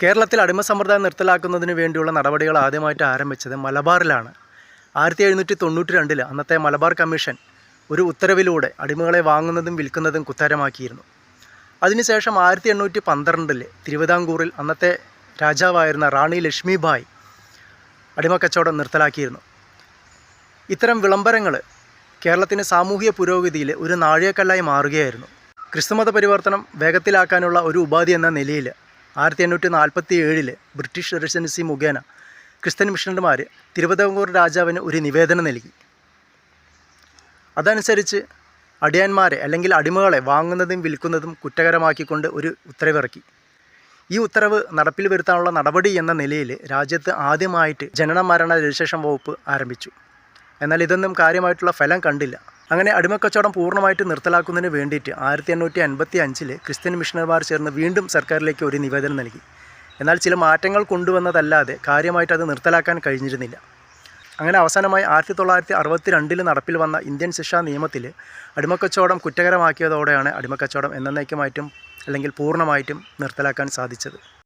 കേരളത്തിൽ അടിമ സമ്പ്രദായം നിർത്തലാക്കുന്നതിന് വേണ്ടിയുള്ള നടപടികൾ ആദ്യമായിട്ട് ആരംഭിച്ചത് മലബാറിലാണ്. ആയിരത്തി എഴുന്നൂറ്റി തൊണ്ണൂറ്റി രണ്ടിൽ അന്നത്തെ മലബാർ കമ്മീഷൻ ഒരു ഉത്തരവിലൂടെ അടിമകളെ വാങ്ങുന്നതും വിൽക്കുന്നതും കുത്തരമാക്കിയിരുന്നു. അതിനുശേഷം ആയിരത്തി എണ്ണൂറ്റി പന്ത്രണ്ടിൽ തിരുവിതാംകൂറിൽ അന്നത്തെ രാജാവായിരുന്ന റാണി ലക്ഷ്മിബായ് അടിമക്കച്ചവടം നിർത്തലാക്കിയിരുന്നു. ഇത്തരം വിളംബരങ്ങൾ കേരളത്തിന് സാമൂഹിക പുരോഗതിയിൽ ഒരു നാഴികക്കല്ലായി മാറുകയായിരുന്നു. ക്രിസ്തുമത പരിവർത്തനം വേഗത്തിലാക്കാനുള്ള ഒരു ഉപാധി എന്ന നിലയിൽ ആയിരത്തി എണ്ണൂറ്റി നാൽപ്പത്തി ഏഴിലെ ബ്രിട്ടീഷ് റെസിഡൻസി മുഖേന ക്രിസ്ത്യൻ മിഷണറിമാർ തിരുവിതാംകൂർ രാജാവിന് ഒരു നിവേദനം നൽകി. അതനുസരിച്ച് അടിയാന്മാരെ അല്ലെങ്കിൽ അടിമകളെ വാങ്ങുന്നതും വിൽക്കുന്നതും കുറ്റകരമാക്കിക്കൊണ്ട് ഒരു ഉത്തരവിറക്കി. ഈ ഉത്തരവ് നടപ്പിൽ വരുത്താനുള്ള നടപടി എന്ന നിലയിൽ രാജ്യത്ത് ആദ്യമായിട്ട് ജനന മരണ രജിസ്ട്രേഷൻ വകുപ്പ് ആരംഭിച്ചു. എന്നാൽ ഇതൊന്നും കാര്യമായിട്ടുള്ള ഫലം കണ്ടില്ല. അങ്ങനെ അടിമക്കച്ചവടം പൂർണമായിട്ട് നിർത്തലാക്കുന്നതിന് വേണ്ടിയിട്ട് ആയിരത്തി എണ്ണൂറ്റി അൻപത്തി അഞ്ചിൽ ക്രിസ്ത്യൻ മിഷണർമാർ ചേർന്ന് വീണ്ടും സർക്കാരിലേക്ക് ഒരു നിവേദനം നൽകി. എന്നാൽ ചില മാറ്റങ്ങൾ കൊണ്ടുവന്നതല്ലാതെ കാര്യമായിട്ട് അത് നിർത്തലാക്കാൻ കഴിഞ്ഞിരുന്നില്ല. അങ്ങനെ അവസാനമായി ആയിരത്തി തൊള്ളായിരത്തി അറുപത്തി രണ്ടിൽ നടപ്പിൽ വന്ന ഇന്ത്യൻ ശിക്ഷാ നിയമത്തിൽ അടിമക്കച്ചവടം കുറ്റകരമാക്കിയതോടെയാണ് അടിമക്കച്ചവടം എന്നേക്കുമായിട്ടും അല്ലെങ്കിൽ പൂർണമായിട്ടും നിർത്തലാക്കാൻ സാധിച്ചത്.